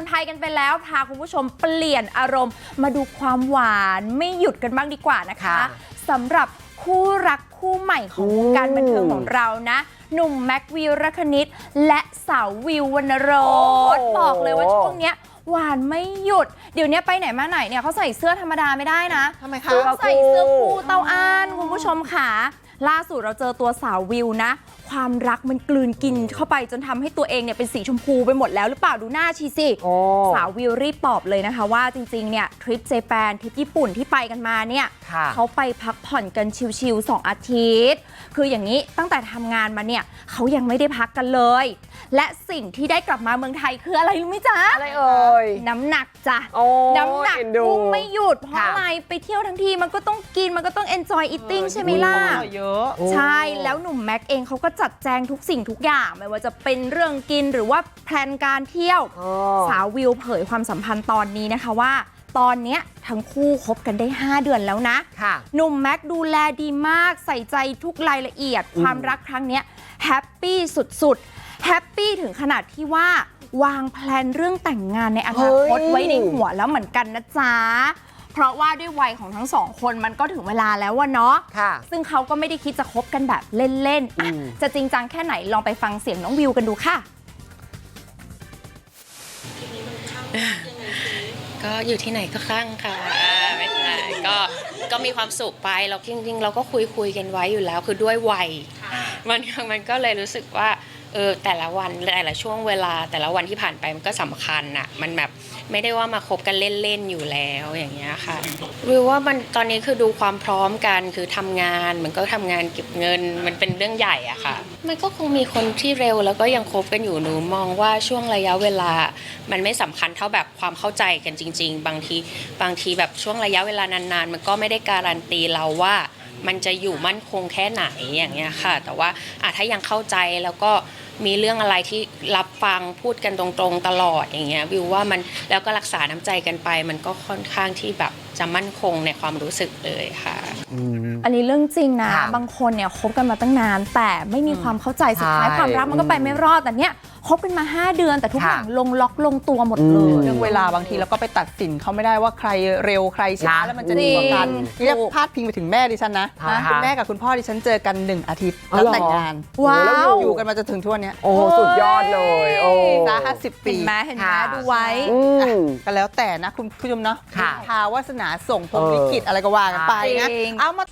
ญภัยกันไปแล้วพาคุณผู้ชมเปลี่ยนอารมณ์ มาดูความหวานไม่หยุดกันบ้างดีกว่านะคะค่ะสำหรับคู่รักคู่ใหม่ของวงการบันเทิงของเรานะ หนุ่มแม็กวิวรคณิต และสาววิววรรณโรสโอ้โหบอกเลยว่าช่วงเนี้ยหวานไม่หยุด เดี๋ยวนี้ไปไหนมาไหนเนี่ยเขาใส่เสื้อธรรมดาไม่ได้นะทำไมคะต้องใส่เสื้อคู่เตาอ้านคุณผู้ชมค่ะล่าสุดเราเจอตัวสาววิวนะ ความรักมันกลืนกินเข้าไปจนทำให้ตัวเองเนี่ยเป็นสีชมพูไปหมดแล้วหรือเปล่าดูหน้าชีสิโอ้สาววิวรีบตอบเลยนะคะว่าจริงๆเนี่ยทริปเจแปนทริปญี่ปุ่นที่ไปกันมาเนี่ยค่ะเขาไปพักผ่อนกันชิวๆ2 อาทิตย์ คืออย่างนี้ตั้งแต่ทำงานมาเนี่ยเขายังไม่ได้พักกันเลย และสิ่งที่ได้กลับมาเมืองไทยคืออะไรรู้ไหมจ๊ะอะไรเอ่ยน้ำหนักจ้ะโอ้น้ำหนักเอ็นดูพุ่งไม่หยุดเพราะค่ะอะไรไปเที่ยวทั้งทีมันก็ต้องกินมันก็ต้อง enjoy eating ใช่ไหมล่ะเยอะโอ้ใช่แล้วหนุ่มแม็กเองเขาก็จัดแจงทุกสิ่งทุกอย่างไม่ว่าจะเป็นเรื่องกินหรือว่าแพลนการเที่ยวอ๋อสาววิวเผยความสัมพันธ์ตอนนี้นะคะว่า ตอนเนี้ยทั้งคู่คบกันได้ 5 เดือนแล้วนะ ค่ะ หนุ่มแม็กดูแลดีมากใส่ใจทุกรายละเอียด ความรักครั้งเนี้ยแฮปปี้สุดๆ แฮปปี้ถึงขนาดที่ว่าวางแพลนเรื่องแต่งงานในอนาคตเฮ้ย ไว้ในหัวแล้วเหมือนกันนะจ๊ะ เพราะว่าด้วยวัยของทั้งสองคนมันก็ถึงเวลาแล้ววะเนาะ ค่ะ ซึ่งเขาก็ไม่ได้คิดจะคบกันแบบเล่นๆอะอืม จะจริงจังแค่ไหนลองไปฟังเสียงน้องวิวกันดูค่ะ ก็อยู่ที่ไหนก็คลั่งค่ะอ่าไม่ใช่ก็ก็มีความสุขไปเราจริงๆ เราก็คุยคุยกันไว้อยู่แล้ว คือด้วยวัยมันมันก็เลยรู้สึกว่า เออแต่ละวันแต่ละช่วงเวลาแต่ละวันที่ผ่านไปมันก็สำคัญอะมันแบบไม่ได้ว่ามาคบกันเล่นๆอยู่แล้วอย่างเงี้ยค่ะวิวว่ามันตอนนี้คือดูความพร้อมกันคือทำงานมันก็ทำงานเก็บเงินมันเป็นเรื่องใหญ่อะค่ะ มันก็คงมีคนที่เร็วแล้วก็ยังคบกันอยู่หนูมองว่าช่วงระยะเวลา มันไม่สำคัญเท่าแบบความเข้าใจกันจริง ๆ บางทีบางทีแบบช่วงระยะเวลานานๆ มันก็ไม่ได้การันตีเราว่า มันจะอยู่มั่นคงแค่ไหนอย่างเงี้ยค่ะ แต่ว่าอะถ้ายังเข้าใจแล้วก็มีเรื่องอะไรที่รับฟังพูดกันตรงๆตลอดอย่างเงี้ยวิวว่ามันแล้วก็รักษาน้ำใจกันไป มันก็ค่อนข้างที่แบบจะมั่นคงในความรู้สึกเลยค่ะ อืมอันนี้เรื่องจริงนะ ค่ะบางคนเนี่ยคบกันมาตั้งนาน แต่ไม่มีความเข้าใจสุดท้ายใช่ความรักมันก็ไปไม่รอดแต่เนี้ยคบกันมา 5 เดือนแต่ทุกอค่ะ ย่างลงล็อกลงตัวหมดเลอืมยเรื่องเวลาบางทีเราก็ไปตัดสินเขาไม่ได้ว่าใครเร็วใครช้านะแล้วมันจะดีกว่ากันจริง เรียกพาดพิงไปถึงแม่ดิฉันนะค่ะคุณแม่กับคุณพ่อดิฉันเจอกันหนึ่งอาทิตย์อ๋อแล้วเหรอแต่งงานว้าวอยู่กันมาจนถึงทุกวันเนี้ยโอ้สุดยอดเลย โอ้จ้าห้าสิบปี เห็นไหมเห็นไหมค่ะดูไว้ อืม ก็แล้วแต่นะคุณผู้ชมเนาะค่ะพาวาสนาส่งพรหมเออลิขิตอะไรก็ว่ากันไปนะ จริง เอามา